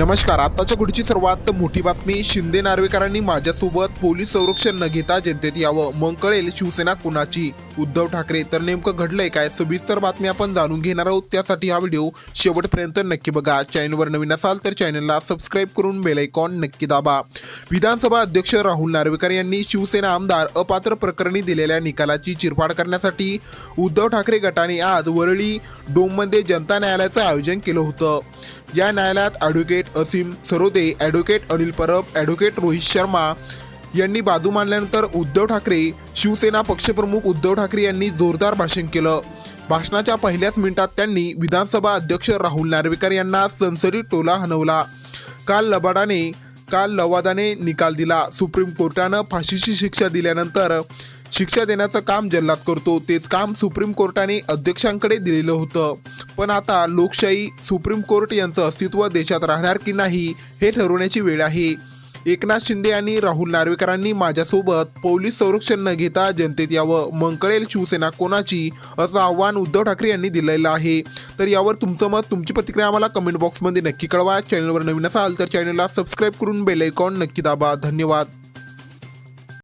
नमस्कार आताच्या घडीची सर्वात मोठी बातमी शिंदे नार्वेकरांनी माझ्यासोबत पोलीस संरक्षण न घेता जनतेत यावं मग कळेल शिवसेना कुणाची? उद्धव ठाकरे तर नेमकं घडलंय काय? सविस्तर बातमी आपण जाणून घेणार आहोत. त्यासाठी हा व्हिडिओ शेवटपर्यंत नक्की बघा. चॅनलवर नवीन असाल तर चॅनलला सबस्क्राईब करून बेलायकॉन नक्की दाबा. विधानसभा अध्यक्ष राहुल नार्वेकर यांनी शिवसेना आमदार अपात्र प्रकरणी दिलेल्या निकालाची चिरफाड करण्यासाठी उद्धव ठाकरे गटाने आज वरळी डोममध्ये जनता न्यायालयाचं आयोजन केलं होतं. या न्यायालयात advocate Asim Sarode advocate Anil Parab advocate Rohit Sharma यांनी बाजू मांडल्यानंतर उद्धव ठाकरे शिवसेना पक्षप्रमुख उद्धव ठाकरे यांनी जोरदार भाषण केलं. भाषणाच्या पहिल्याच मिनिटात त्यांनी विधानसभा अध्यक्ष राहुल नार्वेकर यांना सनसरी टोला हणवला काल लबाडाने काल लवादाने निकाल दिला. सुप्रीम कोर्टानं फाशीची शिक्षा दिल्यानंतर शिक्षा देण्याचं काम जल्लाद करतो तेच काम सुप्रीम कोर्टाने अध्यक्षांकडे दिलेलं होतं. पण आता लोकशाही सुप्रीम कोर्ट यांचं अस्तित्व देशात राहणार की नाही हे ठरवण्याची वेळ आहे. एकनाथ शिंदे आणि राहुल नार्वेकरांनी माझ्यासोबत पोलीस संरक्षण न घेता जनतेत यावं मग कळेल शिवसेना कोणाची असं आव्हान उद्धव ठाकरे यांनी दिलेलं आहे. तर यावर तुमचं मत तुमची प्रतिक्रिया आम्हाला कमेंट बॉक्समध्ये नक्की कळवा. चॅनलवर नवीन असाल तर चॅनलला सबस्क्राईब करून बेल आयकॉन नक्की दाबा. धन्यवाद.